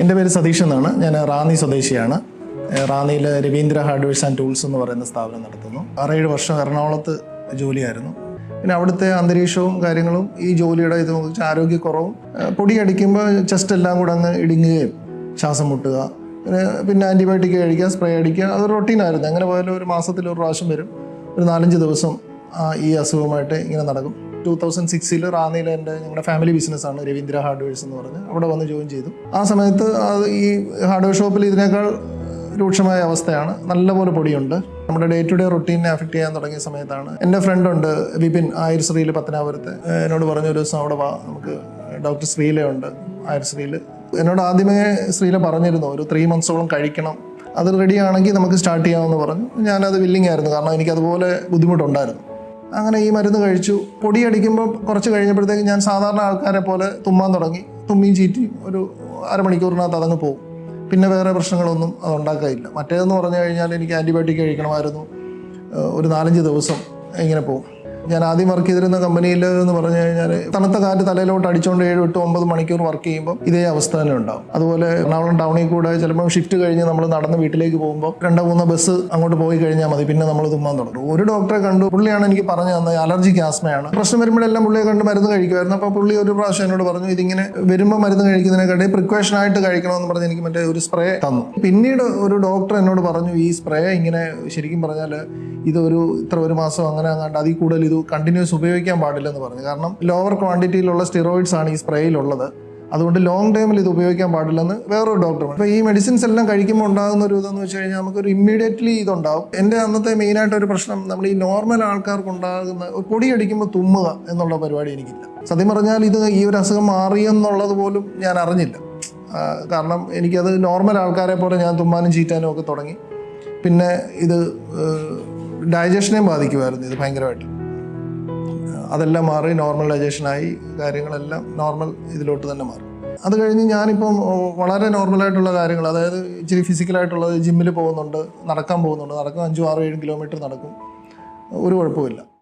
എന്റെ പേര് സതീഷ് എന്നാണ്. ഞാൻ റാന്നി സ്വദേശിയാണ്. റാന്നിയിൽ രവീന്ദ്ര ഹാർഡ്വെയർസ് ആൻഡ് ടൂൾസ് എന്ന് പറയുന്ന സ്ഥാപനം നടത്തുന്നു. ആറേഴ് വർഷം എറണാകുളത്ത് ജോലിയായിരുന്നു. പിന്നെ അവിടുത്തെ അന്തരീക്ഷവും കാര്യങ്ങളും ഈ ജോലിയുടെ ഇത് വെച്ച് ആരോഗ്യക്കുറവും പൊടി അടിക്കുമ്പോൾ ചെസ്റ്റ് എല്ലാം കൂടെ അങ്ങ് ഇടുങ്ങുകയും ശ്വാസം മുട്ടുക പിന്നെ പിന്നെ ആന്റിബയോട്ടിക് കഴിക്കുക സ്പ്രേ അടിക്കുക. അത് റൊട്ടീനായിരുന്നു അങ്ങനെ പോയാലും ഒരു മാസത്തിൽ ഒരു പ്രാവശ്യം വരും. ഒരു നാലഞ്ച് ദിവസം ഈ അസുഖമായിട്ട് ഇങ്ങനെ നടക്കും. ടൂ തൗസൻഡ് സിക്സിൽ റാന്നിയിൽ എന്റെ ഞങ്ങളുടെ ഫാമിലി ബിസിനസ്സാണ് രവീന്ദ്ര ഹാർഡ്വെയർസ് എന്ന് പറഞ്ഞ് അവിടെ വന്ന് ജോയിൻ ചെയ്തു. ആ സമയത്ത് ഈ ഹാർഡ്വെയർ ഷോപ്പിൽ ഇതിനേക്കാൾ രൂക്ഷമായ അവസ്ഥയാണ്. നല്ലപോലെ പൊടിയുണ്ട്. നമ്മുടെ ഡേ ടു ഡേ റൊട്ടീനെ അഫക്റ്റ് ചെയ്യാൻ തുടങ്ങിയ സമയത്താണ്. എന്റെ ഫ്രണ്ടുണ്ട് വിപിൻ ആയുർ ശ്രീയിൽ പത്തനാപുരത്ത്. എന്നോട് പറഞ്ഞ ഒരു ദിവസം അവിടെ വാ നമുക്ക് ഡോക്ടർ ശ്രീലയുണ്ട് ആയുർ ശ്രീയിൽ എന്നോട് ആദ്യമേ ശ്രീല പറഞ്ഞിരുന്നു ഒരു ത്രീ മന്ത്സോളം കഴിക്കണം. അത് റെഡി ആണെങ്കിൽ നമുക്ക് സ്റ്റാർട്ട് ചെയ്യാമെന്ന് പറഞ്ഞു. ഞാനത് വില്ലിംഗ് ആയിരുന്നു കാരണം എനിക്ക് അതുപോലെ ബുദ്ധിമുട്ടുണ്ടായിരുന്നു. അങ്ങനെ ഈ മരുന്ന് കഴിച്ചു. പൊടി അടിക്കുമ്പോൾ കുറച്ച് കഴിഞ്ഞപ്പോഴത്തേക്ക് ഞാൻ സാധാരണ ആൾക്കാരെ പോലെ തുമ്മാൻ തുടങ്ങി. തുമ്മിയും ചീറ്റിയും ഒരു അരമണിക്കൂറിനകത്ത് അതങ്ങ് പോകും പിന്നെ വേറെ പ്രശ്നങ്ങളൊന്നും അത് ഉണ്ടാക്കാനില്ല. മറ്റേതെന്ന് പറഞ്ഞു കഴിഞ്ഞാൽ എനിക്ക് ആന്റിബയോട്ടിക് കഴിക്കണമായിരുന്നു. ഒരു നാലഞ്ച് ദിവസം ഇങ്ങനെ പോകും ഞാൻ ആദ്യം വർക്ക് ചെയ്തിരുന്ന കമ്പനിയിൽ എന്ന് പറഞ്ഞു കഴിഞ്ഞാൽ തണുത്ത കാറ്റ് തലയിലോട്ട് അടിച്ചുകൊണ്ട് ഏഴ് എട്ട് ഒമ്പത് മണിക്കൂർ വർക്ക് ചെയ്യുമ്പോൾ ഇതേ അവസ്ഥ തന്നെ ഉണ്ടാവും. അതുപോലെ എറണാകുളം ടൗണിൽ കൂടെ ചിലപ്പോൾ ഷിഫ്റ്റ് കഴിഞ്ഞ് നമ്മൾ നടന്ന് വീട്ടിലേക്ക് പോകുമ്പോൾ രണ്ടോ മൂന്നോ ബസ് അങ്ങോട്ട് പോയി കഴിഞ്ഞാൽ മതി. പിന്നെ നമ്മൾ തുമ്മാൻ തുടങ്ങും. ഒരു ഡോക്ടറെ കണ്ടു. പുള്ളിയാണ് എനിക്ക് പറഞ്ഞു തന്നത് അലർജി ആസ്മയാണ് പ്രശ്നം വരുമ്പോഴെല്ലാം പുള്ളിയെ കണ്ട് മരുന്ന് കഴിക്കുമായിരുന്നു. അപ്പോൾ പുള്ളി ഒരു പ്രാവശ്യം എന്നോട് പറഞ്ഞു ഇതിങ്ങനെ വരുമ്പോൾ മരുന്ന് കഴിക്കുന്നതിനെക്കാട്ടി പ്രിക്കോഷൻ ആയിട്ട് കഴിക്കണമെന്ന് പറഞ്ഞ് എനിക്ക് മറ്റേ ഒരു സ്പ്രേ തന്നു. പിന്നീട് ഒരു ഡോക്ടർ എന്നോട് പറഞ്ഞു ഈ സ്പ്രേ ഇങ്ങനെ ശരിക്കും പറഞ്ഞാൽ ഇതൊരു ഇത്ര ഒരു മാസം അങ്ങനെ അങ്ങാണ്ട് അതിൽ കൂടുതൽ ഇത് കണ്ടിന്യൂസ് ഉപയോഗിക്കാൻ പാടില്ലെന്ന് പറഞ്ഞു. കാരണം ലോവർ ക്വാണ്ടിറ്റിയിലുള്ള സ്റ്റിറോയിഡ്സ് ആണ് ഈ സ്പ്രേയിലുള്ളത് അതുകൊണ്ട് ലോങ് ടൈമിൽ ഇത് ഉപയോഗിക്കാൻ പാടില്ലെന്ന് വേറൊരു ഡോക്ടർ അപ്പോൾ ഈ മെഡിസിൻസ് എല്ലാം കഴിക്കുമ്പോൾ ഉണ്ടാകുന്ന ഒരു ഇതെന്ന് വെച്ച് കഴിഞ്ഞാൽ നമുക്കൊരു ഇമ്മീഡിയറ്റ്ലി ഇതുണ്ടാവും. എന്റെ അന്നത്തെ മെയിനായിട്ട് ഒരു പ്രശ്നം നമ്മൾ ഈ നോർമൽ ആൾക്കാർക്ക് ഉണ്ടാകുന്ന ഒരു പൊടി അടിക്കുമ്പോൾ തുമ്മുക എന്നുള്ള പരിപാടി എനിക്കില്ല. സത്യം പറഞ്ഞാൽ ഇത് ഈ ഒരു അസുഖം മാറിയെന്നുള്ളത് പോലും ഞാൻ അറിഞ്ഞില്ല. കാരണം എനിക്കത് നോർമൽ ആൾക്കാരെ പോലെ ഞാൻ തുമ്മാനും ചീറ്റാനും ഒക്കെ തുടങ്ങി. പിന്നെ ഇത് ഡൈജഷനെ ബാധിക്കുമായിരുന്നു ഇത് ഭയങ്കരമായിട്ട്. അതെല്ലാം മാറി നോർമലൈസേഷനായി കാര്യങ്ങളെല്ലാം നോർമൽ ഇതിലോട്ട് തന്നെ മാറി. അത് കഴിഞ്ഞ് ഞാനിപ്പം വളരെ നോർമലായിട്ടുള്ള കാര്യങ്ങൾ അതായത് ഇച്ചിരി ഫിസിക്കലായിട്ടുള്ളത് ജിമ്മിൽ പോകുന്നുണ്ട് നടക്കാൻ പോകുന്നുണ്ട് നടക്കും അഞ്ചും ആറും ഏഴും കിലോമീറ്റർ നടക്കും ഒരു കുഴപ്പമില്ല